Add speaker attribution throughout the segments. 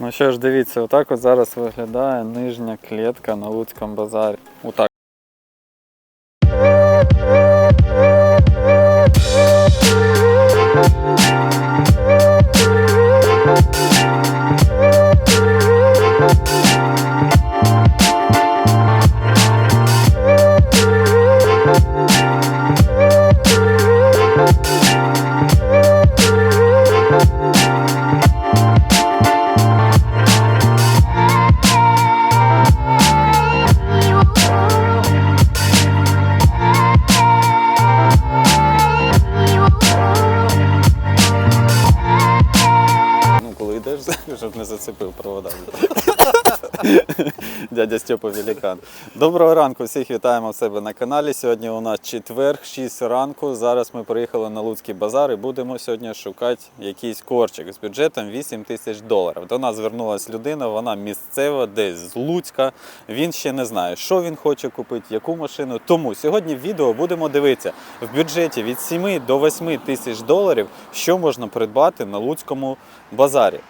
Speaker 1: Ну що ж, дивіться, отак от зараз виглядає нижня клітка на Луцькому базарі. Отак. Доброго ранку, всіх вітаємо в себе на каналі. Сьогодні у нас четверг, 6 ранку. Зараз ми приїхали на Луцький базар і будемо сьогодні шукати якийсь корчик з бюджетом 8 тисяч доларів. До нас звернулася людина, вона місцева, десь з Луцька. Він ще не знає, що він хоче купити, яку машину. Тому сьогодні в відео будемо дивитися в бюджеті від 7 до 8 тисяч доларів, що можна придбати на Луцькому базарі.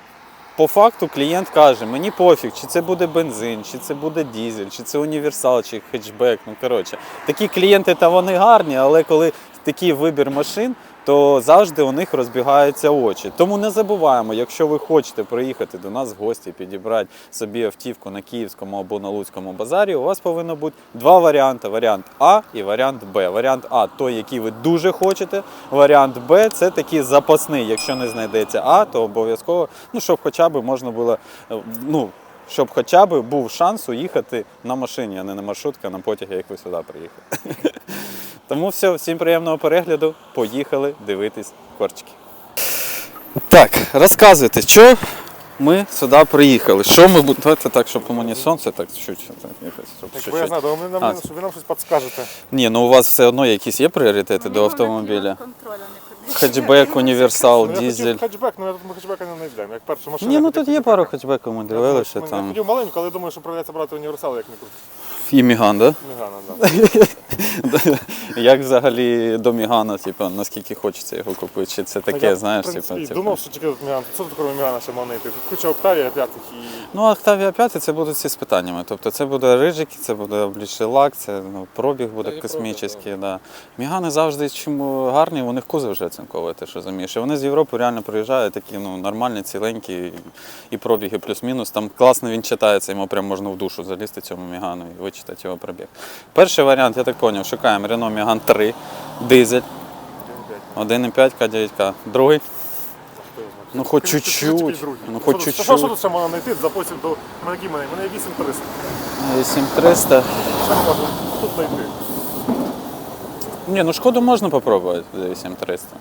Speaker 1: По факту клієнт каже, мені пофіг, чи це буде бензин, чи це буде дізель, чи це універсал, чи хетчбек. Ну коротше, такі клієнти та вони гарні, але коли такий вибір машин, то завжди у них розбігаються очі. Тому не забуваємо, якщо ви хочете приїхати до нас в гості, підібрати собі автівку на Київському або на Луцькому базарі, у вас повинно бути два варіанти: варіант А і варіант Б. Варіант А той, який ви дуже хочете. Варіант Б це такий запасний. Якщо не знайдеться А, то обов'язково, ну щоб хоча б можна було, е, ну. Щоб хоча б був шанс уїхати на машині, а не на маршрутці, а на потягі, як ви сюди приїхали. Тому все, всім приємного перегляду. Поїхали дивитись корчики. Так, розказуйте, що ми сюди приїхали? Що ми будемо. Давайте так, щоб у мені сонце так чуть-чуть. Так, якось, щоб
Speaker 2: Так,
Speaker 1: чуть-чуть.
Speaker 2: бо я знаю, думаю, ви нам, що ви нам щось підскажете.
Speaker 1: Ні, ну у вас все одно якісь є пріоритети до автомобіля.
Speaker 3: Контроля не
Speaker 1: Хетчбек, універсал,
Speaker 2: Ну, я
Speaker 1: дізель.
Speaker 2: хотів хетчбек, але ми хетчбека не знайдемо. Як перша машина.
Speaker 1: Ні,
Speaker 2: я
Speaker 1: ну
Speaker 2: хотів
Speaker 1: тут є пару хетчбеків, ми дивилися
Speaker 2: Я
Speaker 1: там.
Speaker 2: хотів маленьку, але думаю, що придеться брати універсал, як не крути.
Speaker 1: І Міган, да?
Speaker 2: Мігана, да.
Speaker 1: Як взагалі до Мігана, типу, наскільки хочеться його купити? Чи це таке,
Speaker 2: я,
Speaker 1: знаєш, типу,
Speaker 2: думав, що тільки тут Міган. Що тут кроме Мігана ще мав знайти? Куча Октавія п'ятих і...
Speaker 1: Ну, Octavia 5 це будуть всі з питаннями. Тобто це буде рижики, це буде обліччя лак, це ну, пробіг буде космічний. Да. Мігани завжди чому гарні, у них кузов вже оцинковий, ти що розумієш. І вони з Європи реально приїжджають, такі ну, нормальні, ціленькі, і пробіги плюс-мінус. Там класно він читається, йому прям можна в душу залізти цьому Мігану і вичитати його пробіг. Перший варіант, я так зрозумів, шукаємо Renault Megane 3, дизель, 1,5 К9К. Другий. Ну, хоч чуть-чуть. Ну, хоч чуть-чуть.
Speaker 2: Що, тут ще можна знайти за до мене мене? Мене 8300.
Speaker 1: 8300.
Speaker 2: Що ми тут знайти?
Speaker 1: Ні, ну шкоду можна попробувати за 8300.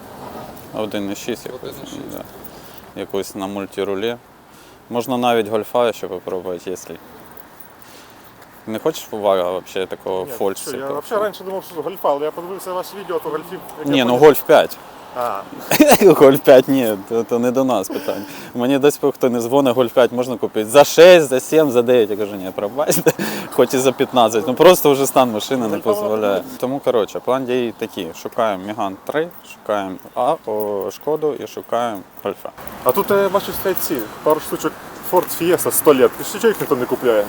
Speaker 1: 1,6 якось. Да. Якусь на мультирулі. Можна навіть гольфа ще попробувати, якщо. Не хочеш увага взагалі такого
Speaker 2: Ні, що, Я взагалі раніше думав, що гольфа, але я подивився ваші відео, то гольфів... як
Speaker 1: Ні,
Speaker 2: я
Speaker 1: ну
Speaker 2: поняв-
Speaker 1: гольф 5.
Speaker 2: А,
Speaker 1: Гольф 5 ні, то, то не до нас питання. Мені десь хто не дзвонить, гольф 5 можна купити за 6, за 7, за 9. Я кажу, ні, пробачте, хоч і за 15. Ну просто вже стан машини не дозволяє. Тому коротше, план дій такий. Шукаємо Міган 3, шукаємо А, о, шкоду і шукаємо гольфа.
Speaker 2: а тут я бачу стоять ці, пару штучок Ford Fiesta 100 лет. І що їх ніхто не купляє?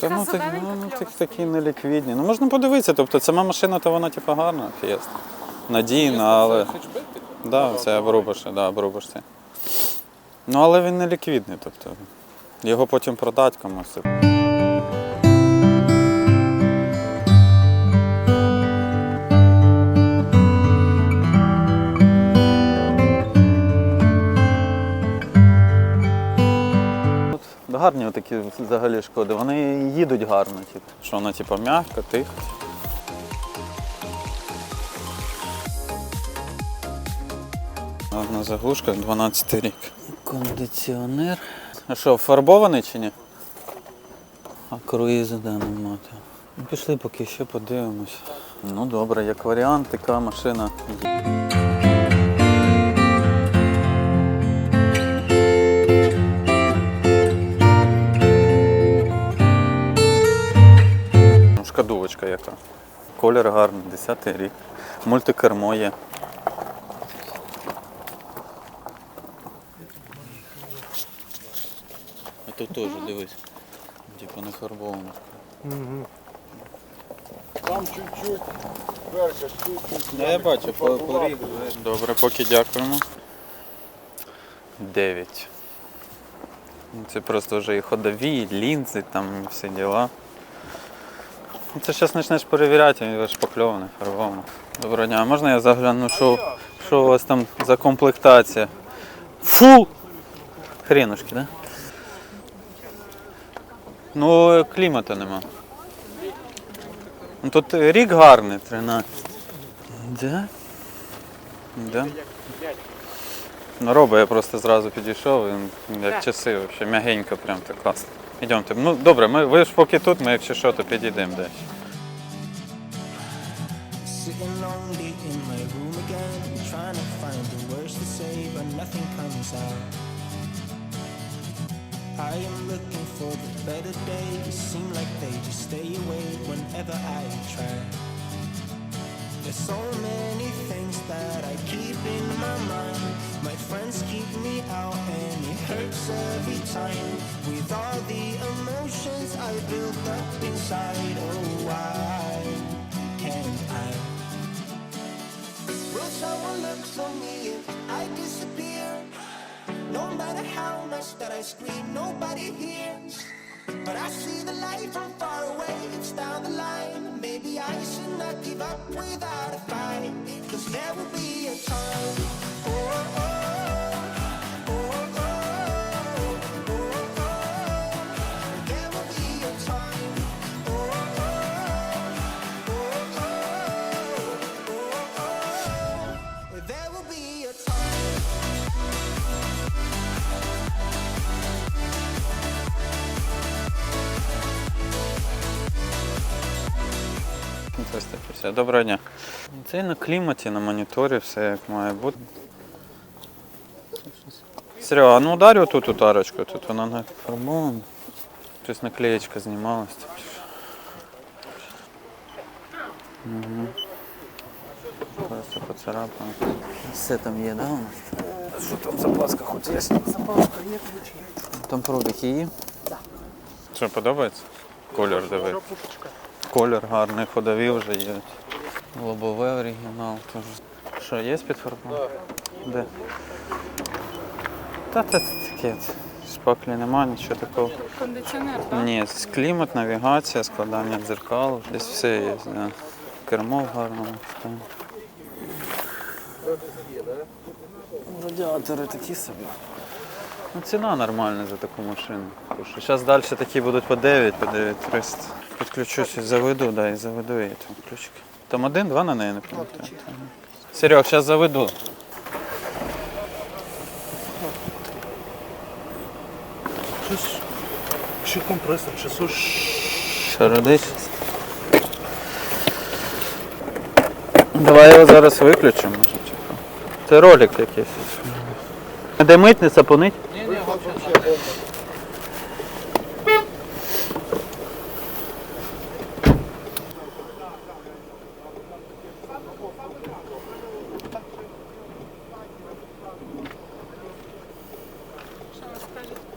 Speaker 1: Та ну, так,
Speaker 3: зелененька
Speaker 1: ну, ну
Speaker 3: кльова
Speaker 1: так, такі неліквідні. Ну можна подивитися, тобто сама машина, то вона типу гарна, фієста. Надійна, але. Да, це обрубиш, да, обрубиш це. Ну, але він не ліквідний, тобто. Його потім продати комусь. Гарні такі взагалі шкоди. Вони їдуть гарно, типу. Що вона типу м'яка, тиха. Одна заглушка, 12 рік. Кондиціонер. А що, фарбований чи ні? А круїзи да немає. Ну, пішли поки ще подивимось. Ну добре, як варіант, така машина. Колір гарний, 10 рік. Мультикермо є. тут теж дивись. Типу не фарбовано.
Speaker 3: Там чуть-чуть, верха, чуть-чуть.
Speaker 1: Ну, я бачу, по- поріг. Добре, поки дякуємо. 9. Це просто вже і ходові, і лінзи, там всі діла. Це зараз почнеш перевіряти, він ж покльований, фарбований. Доброго дня, а можна я загляну, що, що у вас там за комплектація? Фу! Хренушки, да? Ну, клімату нема. Ну, тут рік гарний, 13. Да? Да. Ну, Роба, я просто зразу підійшов, він як часи, взагалі, м'ягенько, прям так класно. Ідемте. Ну, добре, ми, ви ж поки тут, ми якщо що, то підійдемо далі.
Speaker 4: Sitting lonely in my room again, trying to find the words to say, but nothing comes out. I am looking for the better days, seem like they just stay away whenever I try. There's so many things that I keep in my mind. My friends keep me out, and it hurts every time. With all the emotions I built up inside, oh, why can't I? Will someone look for me if I disappear? No matter how much that I scream, nobody hears. But I see the light from far away, it's down the line. Maybe I should not give up without a fight. Cause there will be a time. Oh, oh,
Speaker 1: 150. Доброго дня. Це на кліматі, на моніторі, все як має бути. Серега, а ну ударю тут утарочку, тут вона не фарбована. Щось наклеєчка знімалась. Угу. Просто поцарапано. Все там є, да, у нас? Що там запаска хоч є? Запаска є ключі. Там пробіг її? Так. Що, подобається? Кольор диви. Колір гарний, ходові вже є. Лобове оригінал теж. Що, є підфарбовано? Де? Та це таке. Шпаклі нема, нічого такого.
Speaker 5: Кондиціонер, так?
Speaker 1: Ні, клімат, навігація, складання дзеркал, десь все є. Да. Кермо в гарному стані. Радіатори такі собі. Ну, ціна нормальна за таку машину. Зараз далі такі будуть по 9, по 9300. Підключусь і заведу, да, і заведу її там ключики. Там один, два на неї не пам'ятаю. Серег, зараз заведу.
Speaker 2: Щось, що компресор, чи що ж.
Speaker 1: Що родись? Давай його зараз виключимо, може, типу. Це ролик якийсь. Де митниця сапонить?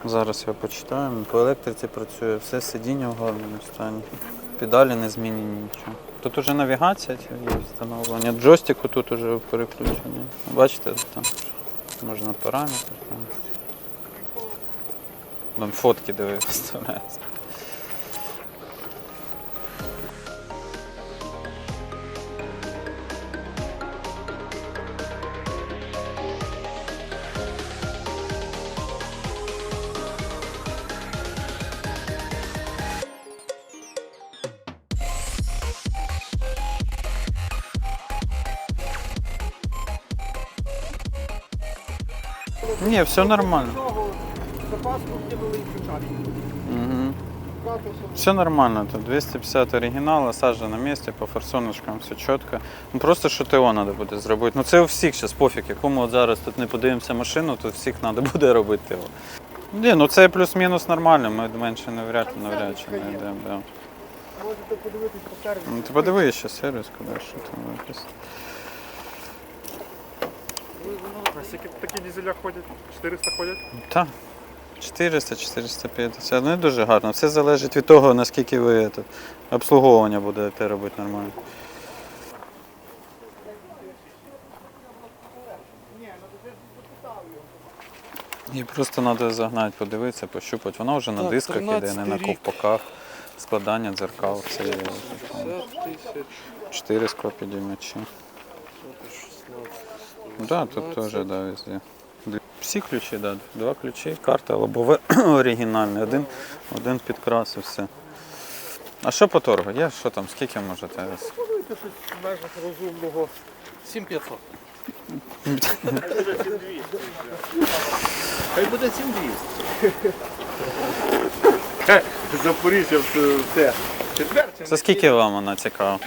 Speaker 1: Зараз я почитаю. По електриці працює, все сидіння в гарному стані. Педалі не змінені нічого. Тут уже навігація є встановлення. Джойстику тут уже переключення. Бачите, там можна параметри. Там, фотки диви. все нормально.
Speaker 3: Запаску кинули і включали.
Speaker 1: Угу. Все нормально, тут 250 оригінал, сажа на місці, по форсуночкам все чітко. Ну просто що ТО треба буде зробити. Ну це у всіх зараз пофіг, якому от зараз тут не подивимося машину, тут всіх треба буде робити ТО. Ні, ну це плюс-мінус нормально, ми менше навряд навряд чи не йдемо. Да.
Speaker 3: Можете подивитись по сервісу.
Speaker 1: Ну, ти подивись ще сервіс, куди що там якось.
Speaker 2: А скільки такі дізеля ходять? 400 ходять?
Speaker 1: Так. 400-450. Ну і дуже гарно. Все залежить від того, наскільки ви тут, обслуговування будете робити нормально. І просто треба загнати, подивитися, пощупати. Воно вже на
Speaker 5: Так,
Speaker 1: дисках іде, не на ковпаках. Складання дзеркал. Це є
Speaker 5: 50 тисяч.
Speaker 1: 4 склопідіймачі. Да, тут теж, да, везде. Всі ключі, да, два ключі, карта лобове оригінальне, один, один підкрас все. А що по торгу? Є? Що там? Скільки можете?
Speaker 3: Плануйте щось в межах розумного.
Speaker 5: 7500.
Speaker 3: Хай буде 7200. Запоріжжя все.
Speaker 1: Це скільки вам вона цікава?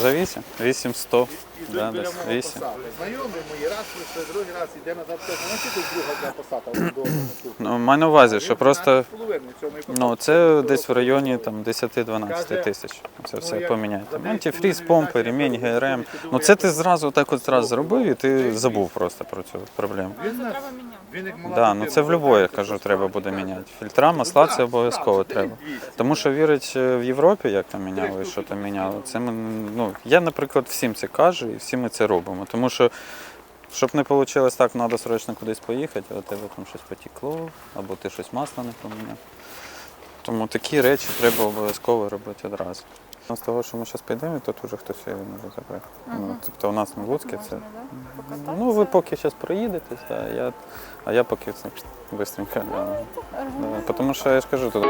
Speaker 1: За 8? 800. Да,
Speaker 3: біля мого
Speaker 1: 8.
Speaker 3: посади. Знайомий мої раз прийшли, другий раз йде назад. каже, Ну, скільки друга для посада вдома.
Speaker 1: Ну, маю на увазі, що просто ну, це десь в районі там, 10-12 тисяч. Це все поміняти. Там Антифріз, помпи, ремінь, ГРМ. Ну це ти зразу так от зразу зробив і ти забув просто про цю проблему.
Speaker 3: Він як мала
Speaker 1: Да, ну це в любої, я кажу, треба буде міняти. Фільтра, масла це обов'язково треба. Тому що вірить е, в Європі, як там міняли, що там міняли. Це ми, ну, я, наприклад, всім це кажу і всі ми це робимо. Тому що, щоб не вийшло так, треба срочно кудись поїхати, а у тебе там щось потекло, або ти щось масло не поміняв. Тому такі речі треба обов'язково робити одразу. З того, що ми зараз підемо, тут вже хтось її може забрати. Ну, тобто у нас на Луцьке це. Ну, ви поки зараз проїдетесь, а я, а я поки це швидко гляну. Да, Тому що я ж кажу, тут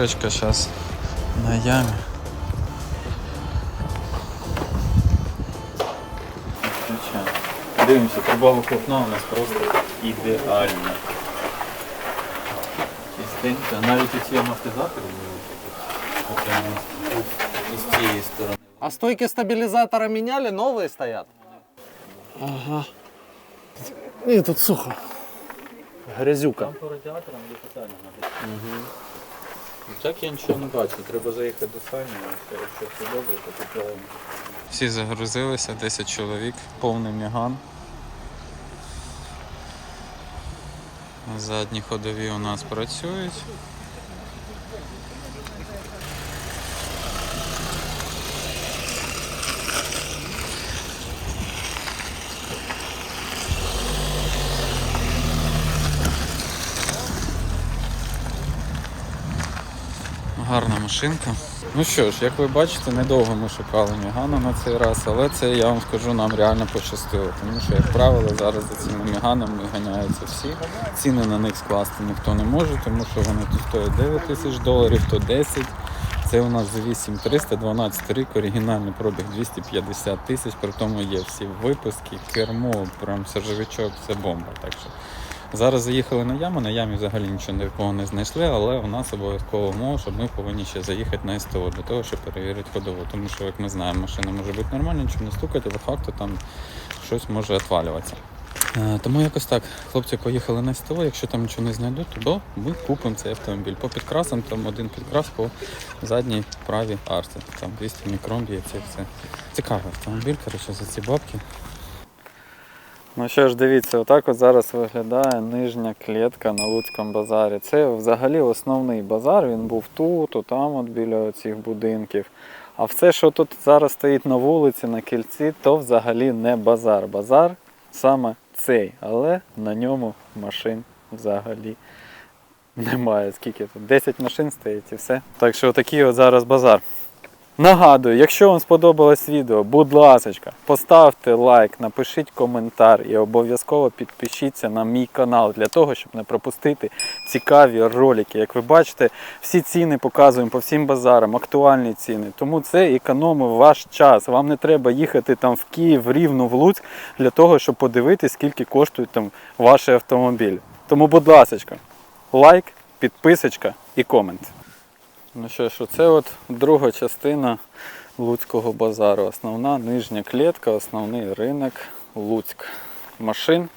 Speaker 1: Вірочка зараз на ямі. Включаємо. Дивимося, труба вихлопна у нас просто ідеальна. Чистенька, навіть оці амортизатори окремо з цієї сторони.
Speaker 5: А стойки стабилизатора меняли, новые стоят?
Speaker 3: Ні, тут сухо.
Speaker 5: Грязюка.
Speaker 1: Там по радіаторам є питання написано. Так я нічого не бачу, треба заїхати до Сані, якщо все добре, то купляємо. Всі загрузилися, 10 чоловік, повний міган. Задні ходові у нас працюють. Гарна машинка. Ну що ж, як ви бачите, недовго ми шукали Мігана на цей раз, але це я вам скажу, нам реально пощастило. Тому що, як правило, зараз за цими Міганами ганяються всі. Ціни на них скласти ніхто не може, тому що вони тут стоять 9 тисяч доларів, то 10. Це у нас за 8300, 12 рік, оригінальний пробіг 250 тисяч, при тому є всі випуски, кермо, прям сержовичок, це бомба. Так що Зараз заїхали на яму, на ямі взагалі нічого такого не знайшли, але у нас обов'язково умова, що ми повинні ще заїхати на СТО для того, щоб перевірити ходову. Тому що, як ми знаємо, машина може бути нормальна, нічого не стукати, але факту там щось може відвалюватися. Е, Тому якось так. Хлопці поїхали на СТО, якщо там нічого не знайдуть, то ми купимо цей автомобіль. По підкрасам там один підкрас по задній правій арці. Там 200 мікрон є, це все. Цікавий автомобіль, коротше, за ці бабки. Ну що ж, дивіться, отак от зараз виглядає нижня клітка на Луцькому базарі. Це взагалі основний базар, він був тут, отам, от біля цих будинків. А все, що тут зараз стоїть на вулиці, на кільці, то взагалі не базар. Базар саме цей, але на ньому машин взагалі немає. Скільки тут? 10 машин стоїть і все. Так що такий от зараз базар. Нагадую, якщо вам сподобалось відео, будь ласка, поставте лайк, напишіть коментар і обов'язково підпишіться на мій канал для того, щоб не пропустити цікаві ролики. Як ви бачите, всі ціни показуємо по всім базарам, актуальні ціни. Тому це економить ваш час. Вам не треба їхати там в Київ, в Рівну, в Луцьк для того, щоб подивитися, скільки коштують там ваші автомобілі. Тому, будь ласка, лайк, підписочка і комент. Ну що ж, це от друга частина Луцького базару. Основна нижня клітка, основний ринок Луцьк. Машин.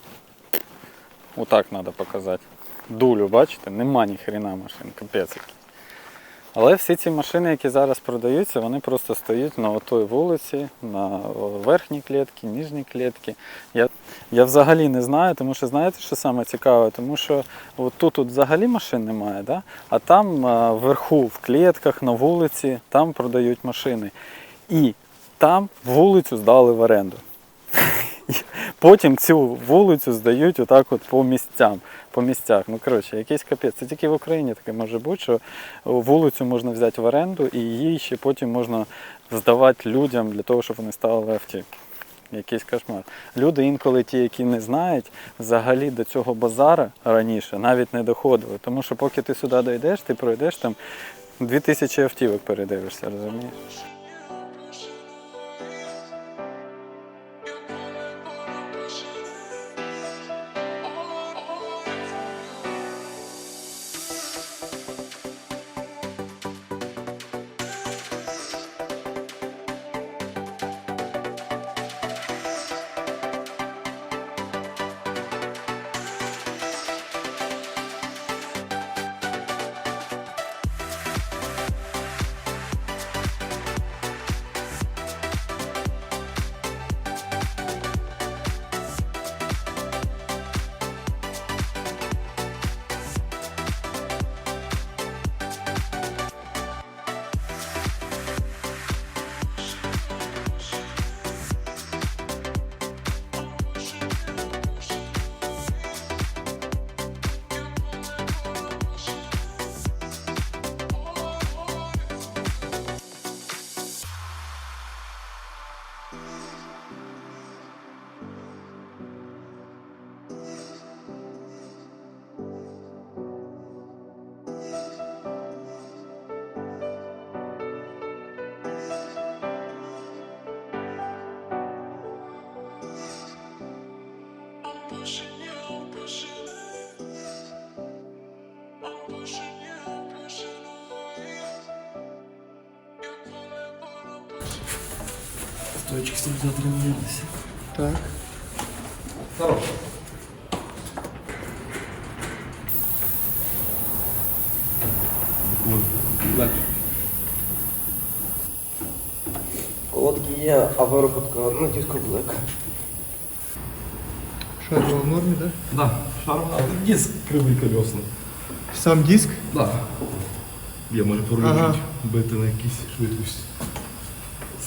Speaker 1: Отак треба показати. Дулю, бачите, нема ні хрена машин, капець. Але всі ці машини, які зараз продаються, вони просто стоять на отій вулиці, на верхній клітці, нижній клітці. Я, я взагалі не знаю, тому що знаєте, що саме цікаве? Тому що от тут, тут взагалі машин немає, да? а там а, вверху, в клітках, на вулиці, там продають машини. І там вулицю здали в оренду. Потім цю вулицю здають отак от по місцям. По місцях. Ну коротше, якийсь капець. Це тільки в Україні таке може бути, що вулицю можна взяти в оренду і її ще потім можна здавати людям для того, щоб вони ставили автівки. Якийсь кошмар. Люди інколи ті, які не знають, взагалі до цього базара раніше навіть не доходили. Тому що поки ти сюди дійдеш, ти пройдеш там 2000 автівок передивишся, розумієш?
Speaker 5: Точки стабілізатора мінялися.
Speaker 2: Так.
Speaker 6: Колодки є, а виробітка на диску велика.
Speaker 2: Що було в нормі, так?
Speaker 6: Да, шарм. А диск кривий колесний.
Speaker 2: Сам диск?
Speaker 6: Да. Я може порулю
Speaker 2: Ага.
Speaker 6: ага. бити на якісь швидкості.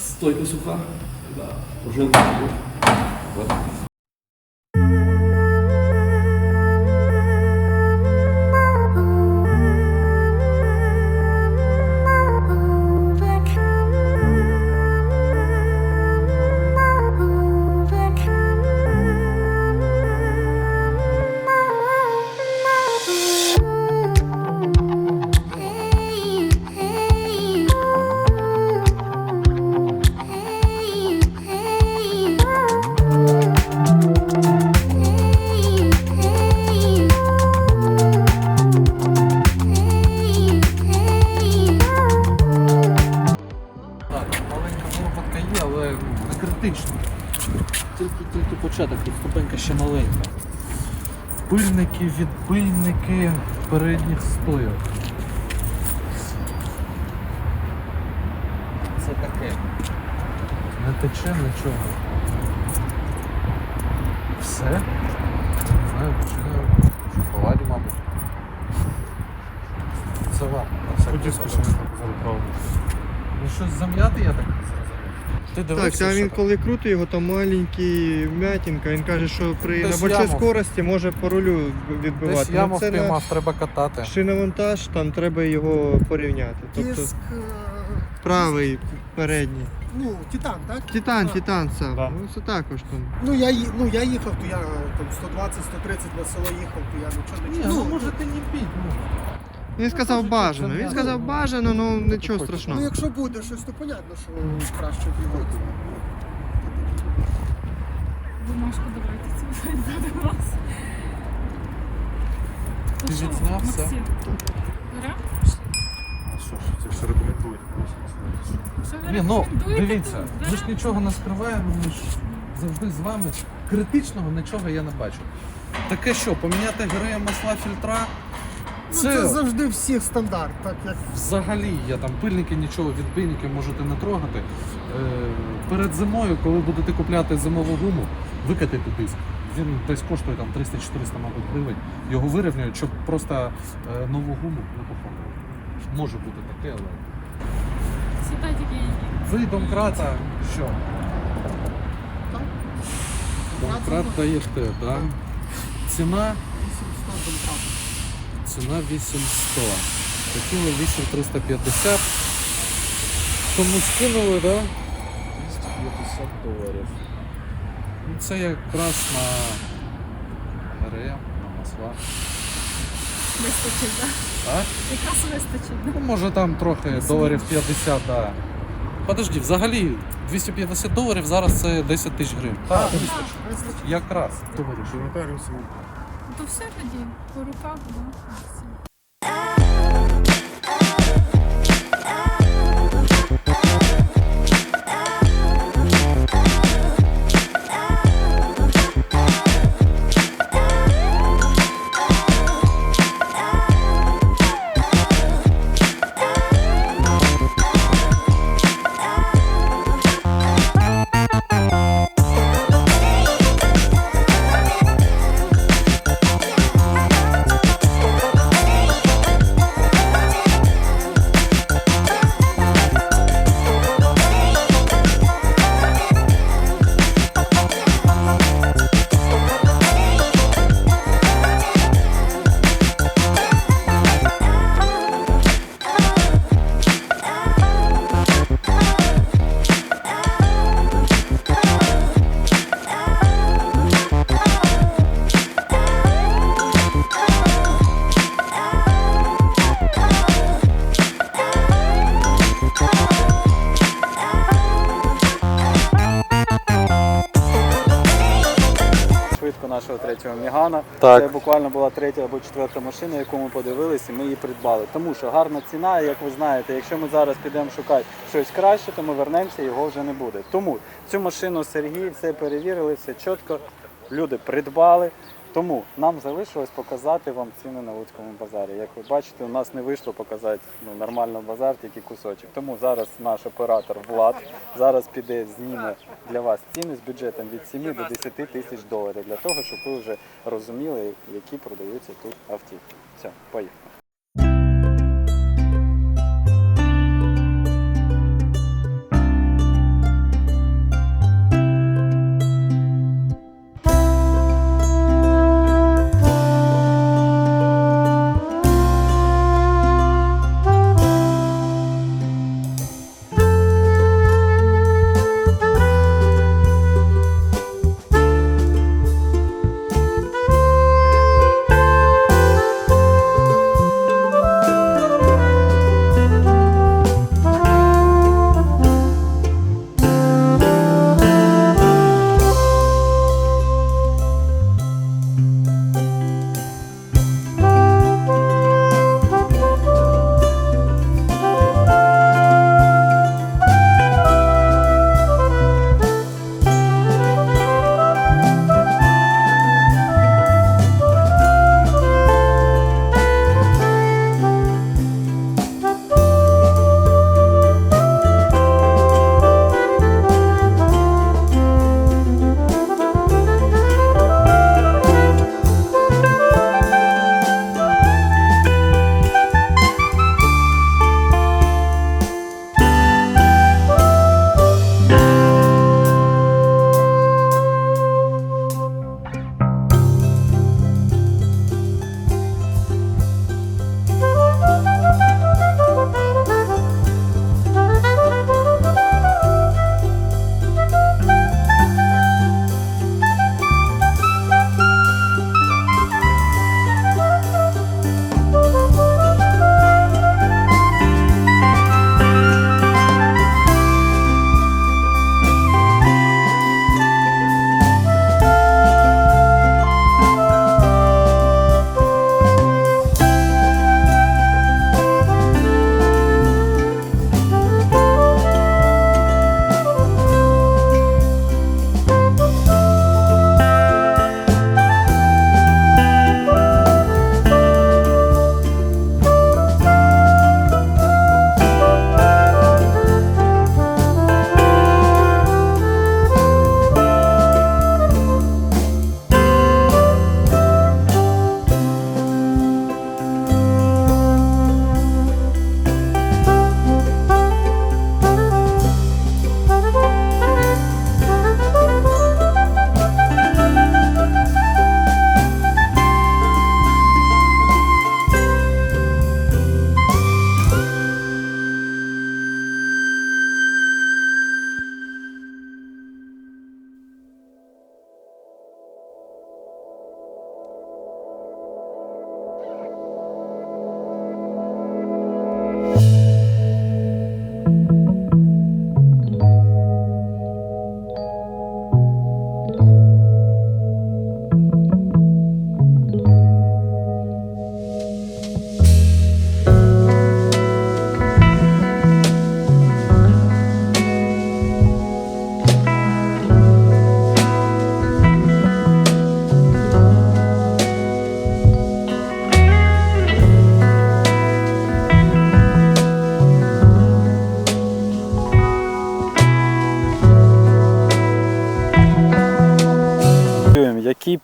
Speaker 6: Стойка суха. Да. Пружинка. Да.
Speaker 5: Так, ще маленька. Пильники, відпильники передніх стойок. Це таке. Не тече нічого. Все? Не знаю, тече шоколаді, мабуть. Це вам.
Speaker 2: показали правду.
Speaker 5: Ну щось зам'яти, я так зрозумів. Ти
Speaker 7: Так,
Speaker 5: дивився,
Speaker 7: це він
Speaker 5: що
Speaker 7: коли крутить його, там маленький вмятинка. Він каже, що при
Speaker 5: Десь
Speaker 7: на
Speaker 5: яму.
Speaker 7: скорості може по рулю
Speaker 5: там?
Speaker 7: відбивати.
Speaker 5: Десь
Speaker 7: Ну,
Speaker 5: яму
Speaker 7: це на
Speaker 5: треба катати.
Speaker 7: шиномонтаж, там треба його порівняти. Тобто
Speaker 5: Диск
Speaker 7: правий передній.
Speaker 8: Ну, Титан, так?
Speaker 7: Титан,
Speaker 8: А.
Speaker 7: Титан сам.
Speaker 2: Да.
Speaker 7: Ну це також там.
Speaker 8: Ну я, ї- ну, я їхав, то я там 120-130 на село їхав, то я нічого не чув.
Speaker 5: ну можете не піть. Ну.
Speaker 7: Він сказав бажано. Він сказав бажано, ну нічого
Speaker 8: Ну,
Speaker 7: страшного.
Speaker 8: якщо буде щось, то понятно, що краще півоти.
Speaker 9: Бумажку давайте цю до вас.
Speaker 5: Ти?
Speaker 9: Максим? Берем?
Speaker 2: А що ж, це все рекомендують.
Speaker 5: Ні, ну дивіться, ми ж нічого не скриваємо, ми ж завжди з вами. Критичного нічого я не бачу. Таке що, поміняти гри масла фільтра?
Speaker 8: Ну, це завжди всіх стандарт, так як
Speaker 5: Взагалі, я там пильники, нічого, відбійники можете не трогати. Е, перед зимою, коли будете купляти зимову гуму, викатайте диск. Він десь коштує там 300-400, мабуть, гривень. Його вирівнюють, щоб просто е, нову гуму не походили. Може бути таке, але. Ви домкрата що? Домкрат даєте, так? Ціна?
Speaker 8: 800 домкрат.
Speaker 5: Ціна 8100. Хотіли 8350. Тому скинули, так? 250 доларів. Ну, це якраз на ГРМ, на масла.
Speaker 9: Вистачить, так?
Speaker 5: А?
Speaker 9: Якраз вистачить.
Speaker 5: Ну, може там трохи доларів 50, так. Подожди, взагалі 250 доларів зараз це 10 тисяч гривень. Так, якраз. Говориш.
Speaker 2: Нотаріуси
Speaker 9: То все тоді, по руках, да.
Speaker 1: Нашого третього Мігана.
Speaker 5: Так.
Speaker 1: Це буквально була третя або четверта машина, яку ми подивилися, і ми її придбали. Тому що гарна ціна, як ви знаєте, якщо ми зараз підемо шукати щось краще, то ми вернемося, його вже не буде. Тому цю машину Сергій все перевірили, все чітко. Люди придбали. Тому нам залишилось показати вам ціни на Луцькому базарі. Як ви бачите, у нас не вийшло показати ну, нормально базар, тільки кусочок. Тому зараз наш оператор Влад зараз піде, зніме для вас ціни з бюджетом від 7 до 10 тисяч доларів для того, щоб ви вже розуміли, які продаються тут автівки. Все, поїхали.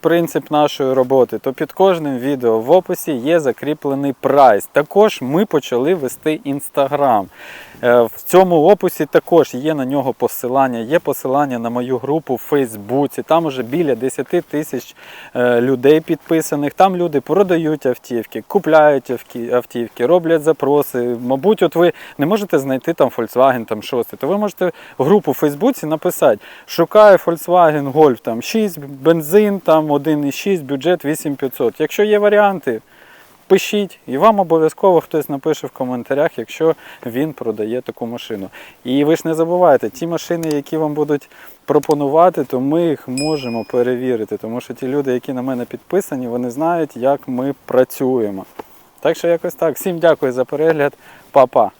Speaker 1: Принцип нашої роботи, то під кожним відео в описі є закріплений прайс. Також ми почали вести інстаграм. Е, В цьому описі також є на нього посилання, є посилання на мою групу в Фейсбуці. Там уже біля 10 тисяч е, людей підписаних. Там люди продають автівки, купляють автівки, роблять запроси. Мабуть, от ви не можете знайти там Volkswagen там 6, то ви можете групу в Фейсбуці написати: шукаю Volkswagen Golf там 6, бензин там 1,6, бюджет 8500. Якщо є варіанти, пишіть, і вам обов'язково хтось напише в коментарях, якщо він продає таку машину. І ви ж не забувайте, ті машини, які вам будуть пропонувати, то ми їх можемо перевірити, тому що ті люди, які на мене підписані, вони знають, як ми працюємо. Так що якось так. Всім дякую за перегляд, Па-па.